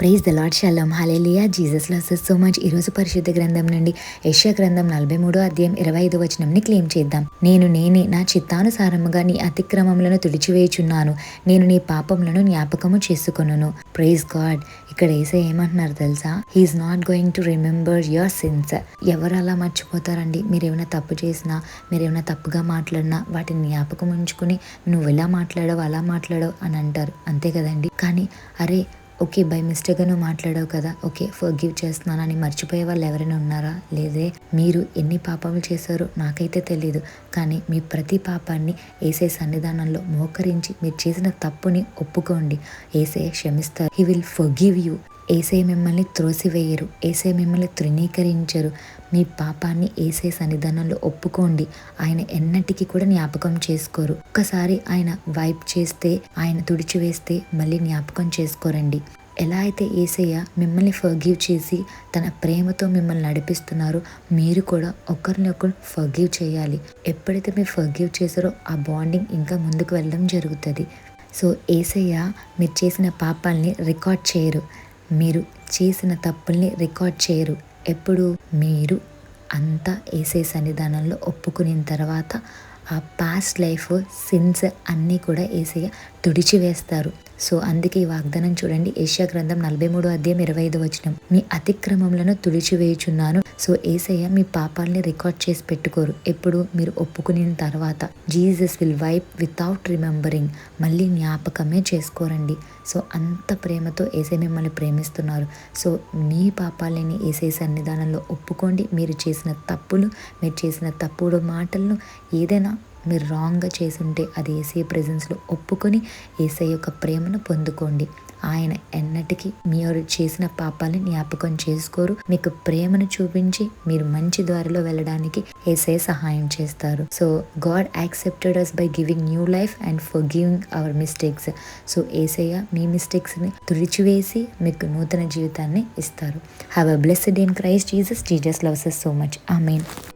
Praise the lord shalom hallelujah Jesus loves so much ఈరోజు పరిశుద్ధ గ్రంథం నుండి యశ్యా గ్రంథం నలభై మూడో అధ్యాయం ఇరవై ఐదు వచనంని క్లెయిమ్ చేద్దాం. నేను నేనే నా చిత్తానుసారముగా నీ అతిక్రమములను తుడిచివేయుచున్నాను. నేను నీ పాపములను జ్ఞాపకము చేసుకొనును. ప్రైజ్ గాడ్ ఇక్కడ ఏసే ఏమంటున్నారు తెలుసా? He is not going to remember your sins ఎవరు అలా మర్చిపోతారండి? మీరు ఏమైనా తప్పు చేసినా మీరు ఏమైనా తప్పుగా మాట్లాడినా వాటిని జ్ఞాపకం ఉంచుకుని నువ్వు ఎలా మాట్లాడవు అలా మాట్లాడవు అని అంటారు. అంతే కదండి? కానీ అరే ఓకే బై మిస్టేక్గా నువ్వు మాట్లాడావు కదా. ఓకే ఫర్ గివ్ చేస్తున్నానని మర్చిపోయే వాళ్ళు ఎవరైనా ఉన్నారా? లేదే. మీరు ఎన్ని పాపములు చేశారో నాకైతే తెలియదు కానీ మీ ప్రతి పాపాన్ని ఏసే సన్నిధానంలో మోకరించి మీరు చేసిన తప్పుని ఒప్పుకోండి. ఏసే క్షమిస్తారు. He will forgive you ఏసే మిమ్మల్ని త్రోసివేయరు. ఏసే మిమ్మల్ని తృణీకరించరు. మీ పాపాన్ని ఏసే సన్నిధానంలో ఒప్పుకోండి. ఆయన ఎన్నటికీ కూడా జ్ఞాపకం చేసుకోరు. ఒక్కసారి ఆయన వైప్ చేస్తే ఆయన తుడిచివేస్తే మళ్ళీ జ్ఞాపకం చేసుకోరండి. ఎలా అయితే ఏసయ్య మిమ్మల్ని ఫర్గివ్ చేసి తన ప్రేమతో మిమ్మల్ని నడిపిస్తున్నారో మీరు కూడా ఒకరిని ఒకరు ఫర్గివ్ చేయాలి. ఎప్పుడైతే మీరు ఫర్గివ్ చేశారో ఆ బాండింగ్ ఇంకా ముందుకు వెళ్ళడం జరుగుతుంది. సో ఏసయ్య మీరు చేసిన పాపాలని రికార్డ్ చేయరు. మీరు చేసిన తప్పుల్ని రికార్డ్ చేయరు. ఎప్పుడు? మీరు అంతా ఏసే సన్నిధానంలో ఒప్పుకున్న తర్వాత ఆ పాస్ట్ లైఫ్ సిన్స్ అన్నీ కూడా ఏసయ్య తుడిచివేస్తారు. సో అందుకే ఈ వాగ్దానం చూడండి. ఏషియా గ్రంథం నలభై మూడు అధ్యాయం ఇరవై ఐదు వచ్చిన మీ అతిక్రమములను తుడిచివేయుచున్నాను. సో ఏసయ్య మీ పాపాలని రికార్డ్ చేసి పెట్టుకోరు. ఎప్పుడు? మీరు ఒప్పుకుని తర్వాత. Jesus will wipe without remembering. మళ్ళీ జ్ఞాపకమే చేసుకోరండి. సో అంత ప్రేమతో ఏసై మిమ్మల్ని ప్రేమిస్తున్నారు. సో మీ పాపాలని ఏసై సన్నిధానంలో ఒప్పుకోండి. మీరు చేసిన తప్పులు మీరు చేసిన తప్పుడు మాటలను ఏదైనా మీరు రాంగ్గా చేసుంటే అది ఏసీ ప్రజెన్స్లో ఒప్పుకొని ఏసై యొక్క ప్రేమను పొందుకోండి. ఆయన ఎన్నటికీ మీరు చేసిన పాపాలని జ్ఞాపకం చేసుకోరు. మీకు ప్రేమను చూపించి మీరు మంచి దారిలో వెళ్ళడానికి ఏసై సహాయం చేస్తారు. So God accepted us by giving new life and forgiving our mistakes so ఏసయ్య మీ మిస్టేక్స్ని తుడిచివేసి మీకు నూతన జీవితాన్ని ఇస్తారు. Have a blessed in Christ Jesus Jesus loves so much I mean